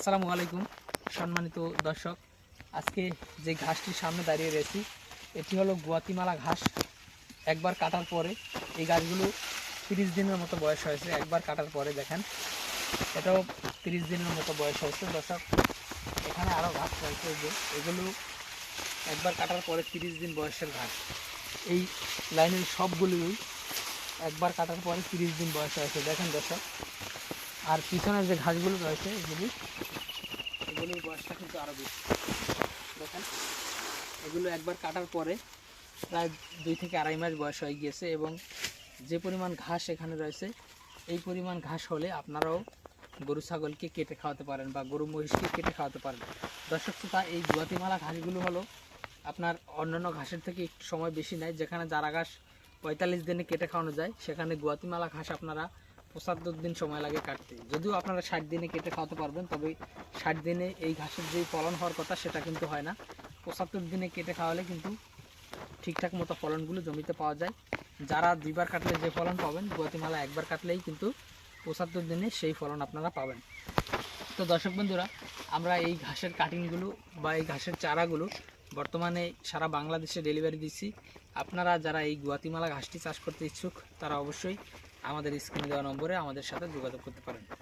আসসালামু আলাইকুম, সম্মানিত দর্শক। আজকে যে ঘাসটির সামনে দাঁড়িয়ে রয়েছি, এটি হলো গুয়াতিমালা ঘাস। একবার কাটার পরে এই গাছগুলো তিরিশ দিনের মতো বয়স হয়েছে, একবার কাটার পরে দেখেন। এটাও তিরিশ দিনের মতো বয়স হয়েছে, দর্শক। এখানে আরও ঘাস রয়েছে যে এগুলো একবার কাটার পরে তিরিশ দিন বয়সের ঘাস। এই লাইনের সবগুলোই একবার কাটার পরে তিরিশ দিন বয়স হয়েছে। দেখেন দর্শক আর পিছনের যে ঘাসগুলো রয়েছে, এগুলি, এগুলির বয়সটা কিন্তু আরও বেশি। দেখেন, এগুলো একবার কাটার পরে প্রায় দুই থেকে আড়াই মাস বয়স হয়ে গিয়েছে এবং যে পরিমাণ ঘাস এখানে রয়েছে, এই পরিমাণ ঘাস হলে আপনারাও গরু ছাগলকে কেটে খাওয়াতে পারেন বা গরু মহিষকে কেটে খাওয়াতে পারেন। দর্শক শ্রোতা, এই গুয়াতিমালা ঘাসগুলো হলো আপনার অন্যান্য ঘাসের থেকে একটু সময় বেশি নেয়। যেখানে যারা ঘাস পঁয়তাল্লিশ দিনে কেটে খাওয়ানো যায়, সেখানে গুয়াতিমালা ঘাস আপনারা পঁচাত্তর দিন সময় লাগে কাটতে। যদিও আপনারা ষাট দিনে কেটে খাওয়াতে পারবেন, তবে ষাট দিনে এই ঘাসের যেই ফলন হওয়ার কথা সেটা কিন্তু হয় না। পঁচাত্তর দিনে কেটে খাওয়ালে কিন্তু ঠিকঠাক মতো ফলনগুলো জমিতে পাওয়া যায়। যারা দুইবার কাটলে যে ফলন পাবেন, গুয়াতিমালা একবার কাটলেই কিন্তু পঁচাত্তর দিনে সেই ফলন আপনারা পাবেন। তো দর্শক বন্ধুরা, আমরা এই ঘাসের কাটিংগুলো বা এই ঘাসের চারাগুলো বর্তমানে সারা বাংলাদেশে ডেলিভারি দিচ্ছি। আপনারা যারা এই গুয়াতিমালা ঘাসটি চাষ করতে ইচ্ছুক, তারা অবশ্যই আমাদের স্ক্রিনে দেওয়া নম্বরে আমাদের সাথে যোগাযোগ করতে পারেন।